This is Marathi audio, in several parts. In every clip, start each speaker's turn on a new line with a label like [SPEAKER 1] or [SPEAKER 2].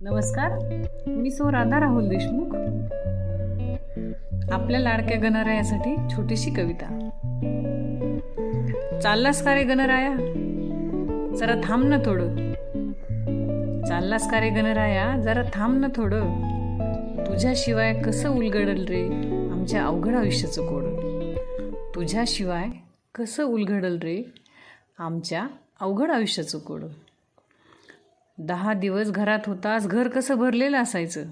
[SPEAKER 1] नमस्कार. मी सो राधा राहुल देशमुख. आपल्या लाडक्या गणरायासाठी छोटीशी कविता. चाललास का रे गणराया? जरा थांब ना थोडं. चाललास का रे गणराया? जरा थांब ना थोडं. तुझ्याशिवाय कसं उलगडल रे आमच्या अवघड आयुष्याचं कोड? तुझ्याशिवाय कसं उलगडल रे आमच्या अवघड आयुष्याचं कोड? दहा दिवस घरात होतास घर कसं भरलेलं असायचं?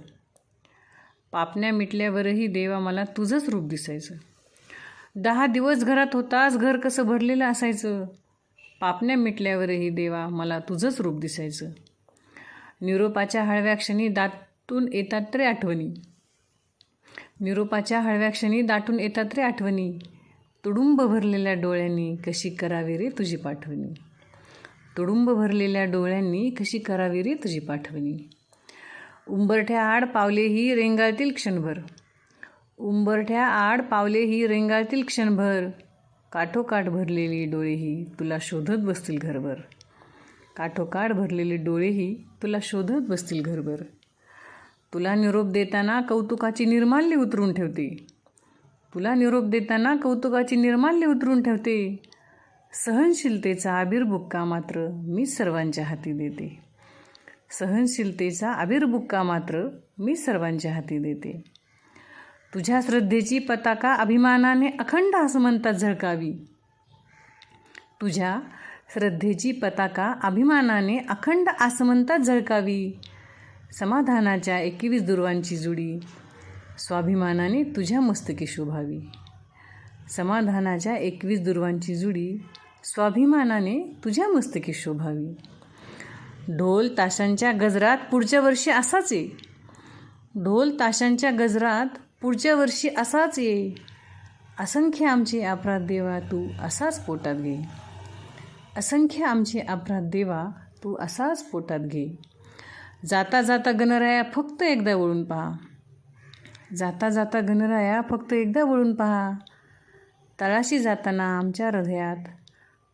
[SPEAKER 1] पापण्या मिटल्यावरही देवा मला तुझंच रूप दिसायचं. दहा दिवस घरात होतास घर कसं भरलेलं असायचं? पापण्या मिटल्यावरही देवा मला तुझंच रूप दिसायचं. निरोपाच्या हळव्या क्षणी दाटून येतात रे आठवणी. निरोपाच्या हळव्या क्षणी दाटून येतात रे आठवणी. तुडुंब भरलेल्या डोळ्यांनी कशी करावी रे तुझी पाठवणी? तुडुंब भरलेल्या डोळ्यांनी कशी करावी रे तुझी पाठवणी? उंबरठ्या आड पावले ही रेंगाळतील क्षणभर. उंबरठ्या आड पावले ही रेंगाळतील क्षणभर. काठोकाठ भरलेली डोळेही तुला शोधत बसतील घरभर. काठोकाठ भरलेले डोळेही तुला शोधत बसतील घरभर. तुला निरोप देताना कौतुकाची निर्माल्य उतरून ठेवते. तुला निरोप देताना कौतुकाची निर्माल्य उतरून ठेवते. सहनशीलतेचा आबिर्बुक्का मात्र मी सर्वांच्या हाती देते. सहनशीलतेचा आबिर्बुक्का मात्र मी सर्वांच्या हाती देते. तुझ्या श्रद्धेची पताका अभिमानाने अखंड आसमंतात झळकावी. तुझ्या श्रद्धेची पताका अभिमानाने अखंड आसमंतात झळकावी. समाधानाच्या एकवीस दुर्वांची जुडी स्वाभिमानाने तुझ्या मस्तकी शोभावी. समाधानाच्या एकवीस दुर्वांची जुडी स्वाभिमानाने तुझ्या मस्तकी शोभावी. ढोल ताशांच्या गजरात पुढच्या वर्षी असाच ये. ढोल ताशांच्या गजरात पुढच्या वर्षी असाच ये. असंख्य आमचे अपराध देवा तू असाच पोटात घे. असंख्य आमचे अपराध देवा तू असाच पोटात घे. जाता जाता गणराया फक्त एकदा वळून पहा. जाता जाता गणराया फक्त एकदा वळून पहा. तळाशी जाताना आमच्या हृदयात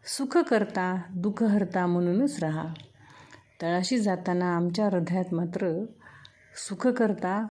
[SPEAKER 1] सुख करता दुःख हरता म्हणूनच राहा. तळाशी जाताना आमच्या हृदयात मात्र सुख करता